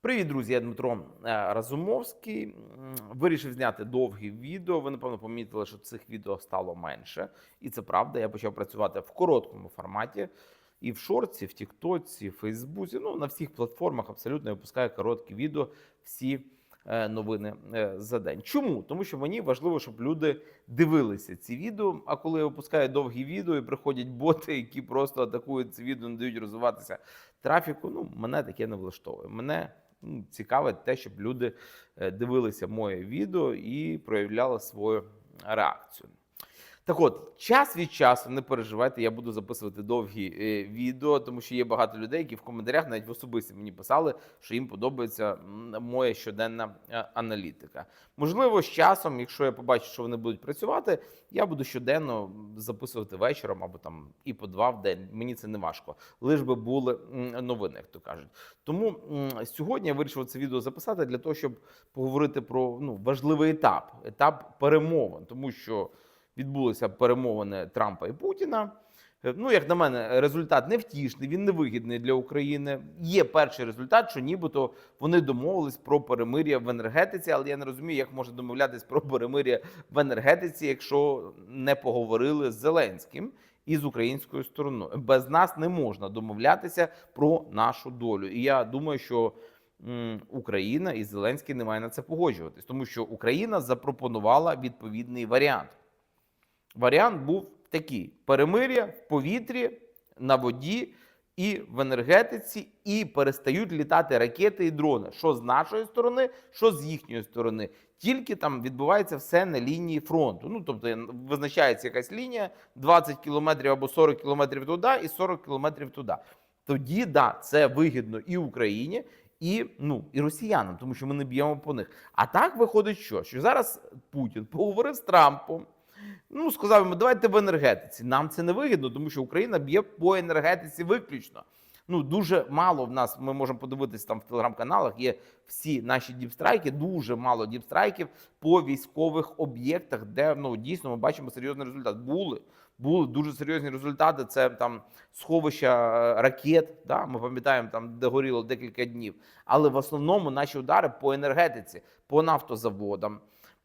Привіт, друзі! Я Дмитро е, Разумовський. Вирішив зняти довгі відео. Ви напевно помітили, що цих відео стало менше, і це правда. Я почав працювати в короткому форматі. І в шорці, в Тіктоці, в Фейсбуці, ну на всіх платформах абсолютно я випускаю короткі відео, всі новини е, за день. Чому? Тому що мені важливо, щоб люди дивилися ці відео. А коли я випускаю довгі відео і приходять боти, які просто атакують ці відео, не дають розвиватися трафіку, ну мене таке не влаштовує. Мене ну, цікавить те, щоб люди е, дивилися моє відео і проявляли свою реакцію. Так от, час від часу, не переживайте, я буду записувати довгі е, відео, тому що є багато людей, які в коментарях навіть в особисті мені писали, що їм подобається моя щоденна е, аналітика. Можливо, з часом, якщо я побачу, що вони будуть працювати, я буду щоденно записувати вечором або там і по два в день. Мені це не важко. Лиш би були новини, як то кажуть. Тому сьогодні я вирішив це відео записати для того, щоб поговорити про ну, важливий етап етап перемовин, тому що відбулися перемовини Трампа і Путіна. Е, Ну, як на мене, результат невтішний, він невигідний для України. Є перший результат, що нібито вони домовились про перемир'я в енергетиці, але я не розумію, як можна домовлятись про перемир'я в енергетиці, якщо не поговорили з Зеленським і з українською стороною. Без нас не можна домовлятися про нашу долю. І я думаю, що Україна і Зеленський не має на це погоджуватись, тому що Україна запропонувала відповідний варіант. Варіант був такий: перемир'я в повітрі, на воді і в енергетиці, і перестають літати ракети і дрони. Що з нашої сторони, що з їхньої сторони. Тільки там відбувається все на лінії фронту. Ну тобто визначається якась лінія 20 кілометрів або 40 кілометрів туди, і 40 кілометрів туди. Тоді да, це вигідно і Україні, і ну і росіянам, тому що ми не б'ємо по них. А так виходить, що що зараз Путін поговорив з Трампом. Ну, сказав йому, давайте в енергетиці. Нам це не вигідно, тому що Україна б'є по енергетиці виключно. Ну, дуже мало в нас, ми можемо подивитися там в телеграм-каналах, є всі наші діпстрайки, дуже мало діпстрайків по військових об'єктах, де ну, дійсно ми бачимо серйозний результат. Були, були дуже серйозні результати. Це там сховища е, ракет. Да? Ми пам'ятаємо, там де горіло декілька днів. Але в основному наші удари по енергетиці, по нафтозаводам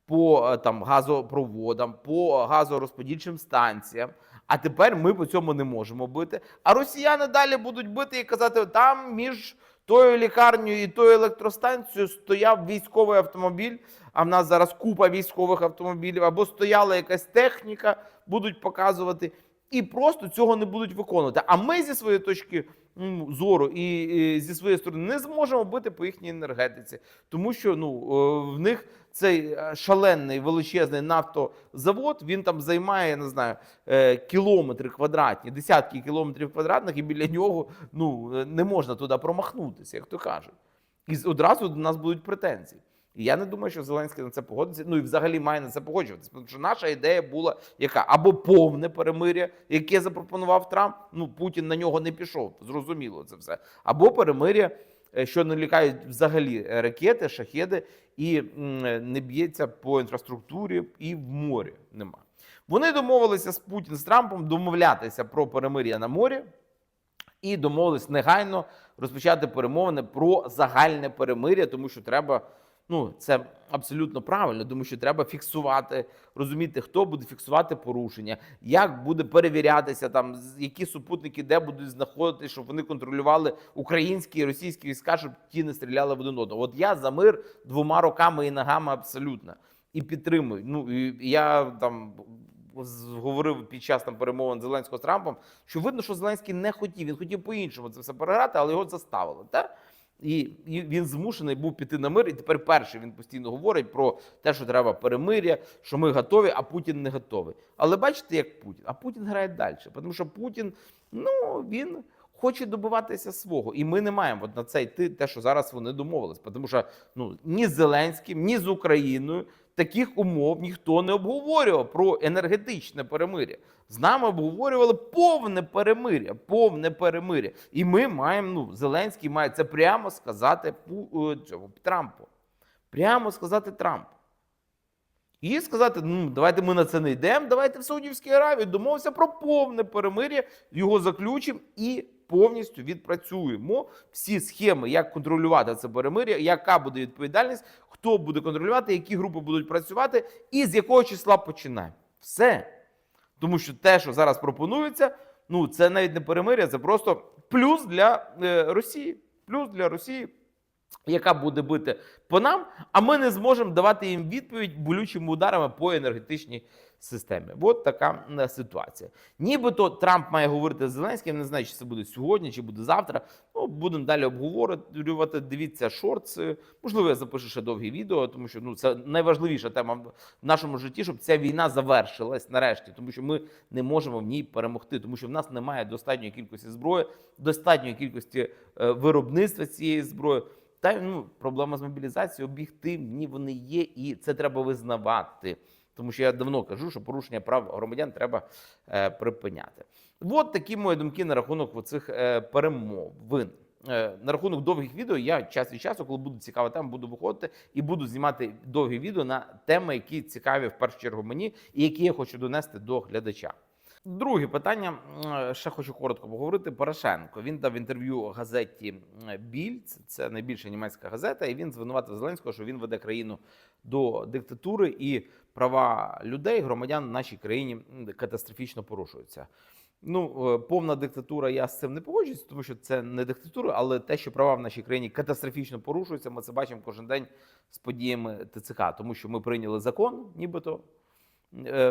по е, там газопроводам, по газорозподільчим станціям. А тепер ми по цьому не можемо бити. А росіяни далі будуть бити і казати, там між тою лікарнею і тою електростанцією стояв військовий автомобіль. А в нас зараз купа військових автомобілів, або стояла якась техніка, будуть показувати, і просто цього не будуть виконувати. А ми зі своєї точки зору і, зі своєї сторони не зможемо бити по їхній енергетиці, тому що ну е, в них цей е, шалений величезний нафтозавод він там займає не знаю е, кілометри квадратні, десятки кілометрів квадратних, і біля нього ну не можна туди промахнутися, як то кажуть. І одразу до нас будуть претензії. І я не думаю, що Зеленський на це погодиться. Ну і взагалі має на це погоджуватися. Тому що наша ідея була яка або повне перемиря, яке запропонував Трамп. Ну Путін на нього не пішов. Зрозуміло це все. Або перемиря, е, що не лікають взагалі е, ракети, шахеди, і е, не б'ється по інфраструктурі, і в морі нема. Вони домовилися з Путін з Трампом домовлятися про перемир'я на морі і домовились негайно розпочати перемовини про загальне перемир'я, тому що треба. Ну, це абсолютно правильно, тому що треба фіксувати, розуміти, хто буде фіксувати порушення, як буде перевірятися там, які супутники де будуть знаходитися, щоб вони контролювали українські і російські війська, щоб ті не стріляли в один одного. От я за мир двома руками і ногами абсолютно і підтримую. Ну і я там говорив під час там перемовин Зеленського з Трампом, що видно, що Зеленський не хотів. Він хотів по-іншому це все переграти, але його заставили. Так? І, він змушений був піти на мир. І тепер перший він постійно говорить про те, що треба перемир'я, що ми готові, а Путін не готовий. Але бачите, як Путін? А Путін грає далі, тому що Путін, ну він. Хоче добиватися свого, і ми не маємо от на це йти, те, що зараз вони домовились. Тому що ну ні з Зеленським, ні з Україною таких умов ніхто не обговорював про енергетичне перемир'я. З нами обговорювали повне перемир'я, повне перемир'я. І ми маємо, ну, Зеленський має це прямо сказати е, Трампу. Прямо сказати Трампу. І сказати: ну, давайте ми на це не йдемо, давайте в Саудівській Аравії домовимося про повне перемир'я, його заключимо і повністю відпрацюємо всі схеми, як контролювати це перемир'я, яка буде відповідальність, хто буде контролювати, які групи будуть працювати, і з якого числа починаємо. Все. Тому що те, що зараз пропонується, ну це навіть не перемир'я, це просто плюс для е, Росії. Плюс для Росії, яка буде бити по нам, а ми не зможемо давати їм відповідь болючими ударами по енергетичній системі. От така ситуація. Нібито Трамп має говорити з Зеленським. Не знаю, чи це буде сьогодні, чи буде завтра. Ну будемо далі обговорювати. Дивіться шортси. Можливо, я запишу ще довге відео, тому що ну це найважливіша тема в нашому житті, щоб ця війна завершилась нарешті, тому що ми не можемо в ній перемогти, тому що в нас немає достатньої кількості зброї, достатньої кількості е, виробництва цієї зброї. Та ну проблема з мобілізацією об'єктивні вони є, і це треба визнавати. Тому що я давно кажу, що порушення прав громадян треба е, припиняти. От такі мої думки на рахунок оцих е, перемовин. Е, на рахунок довгих відео я час від часу, коли буде цікава тема, буду виходити і буду знімати довгі відео на теми, які цікаві в першу чергу мені, і які я хочу донести до глядача. Друге питання ще хочу коротко поговорити. Порошенко він дав інтерв'ю газеті Біль, це найбільша німецька газета, і він звинуватив Зеленського, що він веде країну до диктатури і права людей, громадян в нашій країні катастрофічно порушуються. Ну, е, повна диктатура, я з цим не погоджуюсь, тому що це не диктатура, але те, що права в нашій країні катастрофічно порушуються, ми це бачимо кожен день з подіями ТЦК, тому що ми прийняли закон, нібито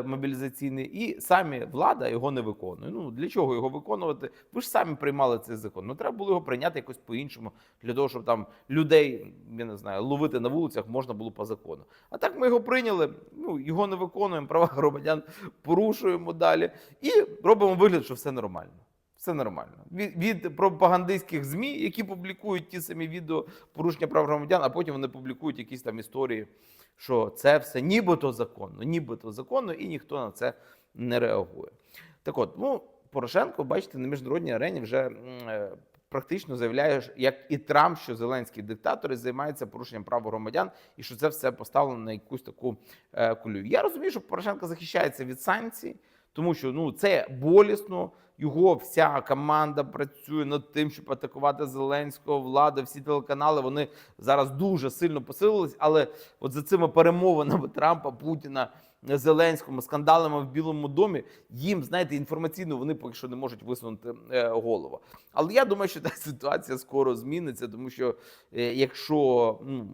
мобілізаційний, і самі влада його не виконує. Ну для чого його виконувати? Ви ж самі приймали цей закон. Ну треба було його прийняти якось по-іншому, для того, щоб там людей, я не знаю, ловити на вулицях можна було по закону. А так ми його прийняли. Ну його не виконуємо, права громадян порушуємо далі і робимо вигляд, що все нормально. Все нормально. Від, від пропагандистських ЗМІ, які публікують ті самі відео порушення прав громадян, а потім вони публікують якісь там історії, що це все нібито законно, нібито законно, і ніхто на це не реагує. Так от, ну, Порошенко, бачите, на міжнародній арені вже е, практично заявляє, як і Трамп, що зеленські диктатори займаються порушенням прав громадян, і що це все поставлено на якусь таку е, кулю. Я розумію, що Порошенко захищається від санкцій, тому що ну це болісно. Його вся команда працює над тим, щоб атакувати Зеленського, влада, всі телеканали вони зараз дуже сильно посилились. Але от за цими перемовинами Трампа, Путіна, Зеленського, скандалами в Білому домі, їм знаєте, інформаційно вони поки що не можуть висунути е, голову. Але я думаю, що та ситуація скоро зміниться, тому що е, якщо ну,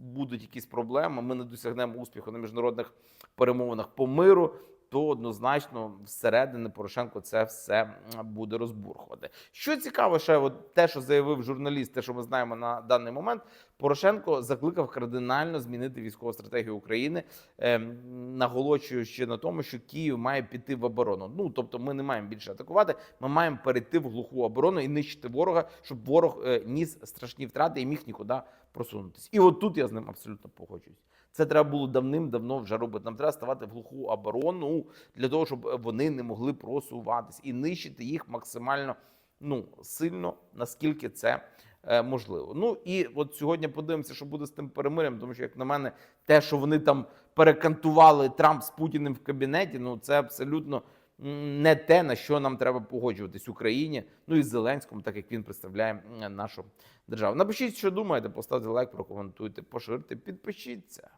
будуть якісь проблеми, ми не досягнемо успіху на міжнародних перемовинах по миру то однозначно всередини Порошенко це все буде розбурхувати. Що цікаво, ще от те, що заявив журналіст, те, що ми знаємо на даний момент, Порошенко закликав кардинально змінити військову стратегію України, ем, наголошуючи на тому, що Київ має піти в оборону. Ну тобто, ми не маємо більше атакувати, ми маємо перейти в глуху оборону і нищити ворога, щоб ворог е, ніс страшні втрати і міг нікуди просунутися. І от тут я з ним абсолютно погоджуюсь. Це треба було давним-давно вже робити. Нам треба ставати в глуху оборону для того, щоб вони не могли просуватись і нищити їх максимально ну сильно, наскільки це е, можливо. Ну і от сьогодні подивимося, що буде з тим перемир'ям, тому що, як на мене, те, що вони там перекантували Трамп з Путіним в кабінеті, ну це абсолютно не те, на що нам треба погоджуватись Україні, ну і Зеленському, так як він представляє нашу державу. Напишіть, що думаєте, поставте лайк, прокоментуйте, поширте, підпишіться.